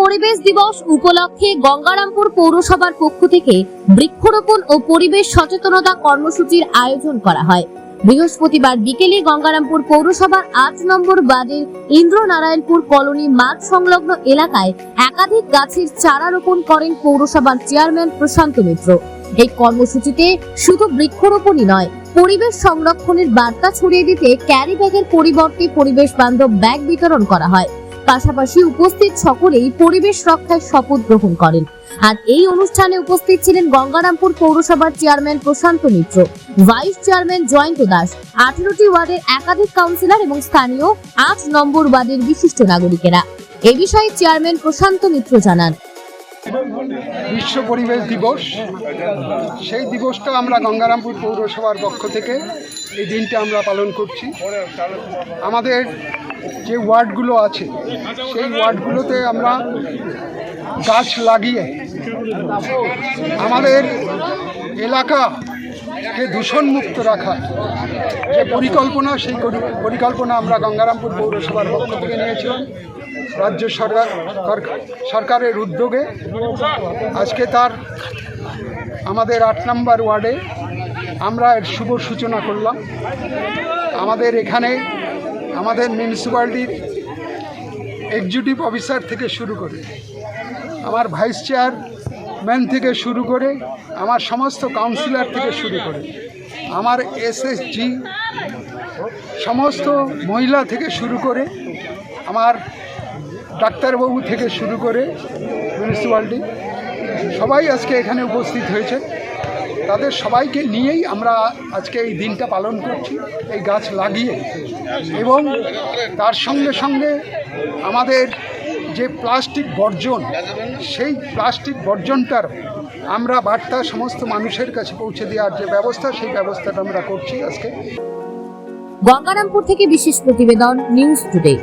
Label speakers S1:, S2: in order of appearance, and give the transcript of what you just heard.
S1: পরিবেশ দিবস উপলক্ষে গঙ্গারামপুর পৌরসভার পক্ষ থেকে বৃক্ষরোপণ ও পরিবেশ সচেতনতা কর্মসূচির আয়োজন করা হয়। বৃহস্পতিবার বিকেলে গঙ্গারামপুর পৌরসভার আট নম্বর ওয়ার্ডের ইন্দ্রনারায়ণপুর কলোনি মাঠ সংলগ্ন এলাকায় একাধিক গাছের চারা রোপণ করেন পৌরসভার চেয়ারম্যান প্রশান্ত মিত্র। এই কর্মসূচিতে শুধু বৃক্ষরোপণই নয়, পরিবেশ সংরক্ষণের বার্তা ছড়িয়ে দিতে ক্যারি ব্যাগের পরিবর্তে পরিবেশ বান্ধব ব্যাগ বিতরণ করা হয়। পাশাপাশি উপস্থিত সকলেই পরিবেশ রক্ষায় শপথ গ্রহণ করেন। আর এই অনুষ্ঠানে উপস্থিত ছিলেন গঙ্গারামপুর পৌরসভার chairman Prashanta Mitra, vice chairman Jayanta Das, আঠেরোটি ওয়ার্ডের একাধিক কাউন্সিলর এবং স্থানীয় আট নম্বর ওয়ার্ডের বিশিষ্ট নাগরিকেরা। এ বিষয়ে চেয়ারম্যান প্রশান্ত মিত্র জানান।
S2: বিশ্ব পরিবেশ দিবস। সেই দিবসটা আমরা গঙ্গারামপুর পৌরসভার পক্ষ থেকে এই দিনটা আমরা পালন করছি। আমাদের যে ওয়ার্ডগুলো আছে, সেই ওয়ার্ডগুলোতে আমরা গাছ লাগিয়ে আমাদের এলাকাকে দূষণমুক্ত রাখা যে পরিকল্পনা, সেই পরিকল্পনা আমরা গঙ্গারামপুর পৌরসভার পক্ষ থেকে নিয়েছিলাম। রাজ্য সরকার, সরকারের উদ্যোগে আজকে তার আমাদের আট নম্বর ওয়ার্ডে আমরা এর শুভ সূচনা করলাম। আমাদের এখানে আমাদের মিউনিসিপ্যালিটির এক্সিকিউটিভ অফিসার থেকে শুরু করে, আমার ভাইস চেয়ারম্যান থেকে শুরু করে, আমার সমস্ত কাউন্সিলর থেকে শুরু করে, আমার এসএসজি সমস্ত মহিলা থেকে শুরু করে, আমার ডাক্তারবাবু থেকে শুরু করে মিউনিসিপ্যালিটি সবাই আজকে এখানে উপস্থিত হয়েছে। তাদের সবাইকে নিয়েই আমরা আজকে এই দিনটা পালন করছি, এই গাছ লাগিয়ে। এবং তার সঙ্গে সঙ্গে আমাদের যে প্লাস্টিক বর্জন, সেই প্লাস্টিক বর্জনটার আমরা বার্তা সমস্ত মানুষের কাছে পৌঁছে দেওয়ার যে ব্যবস্থা, সেই ব্যবস্থাটা আমরা করছি আজকে।
S1: গঙ্গারামপুর থেকে বিশেষ প্রতিবেদন, নিউজ টুডে।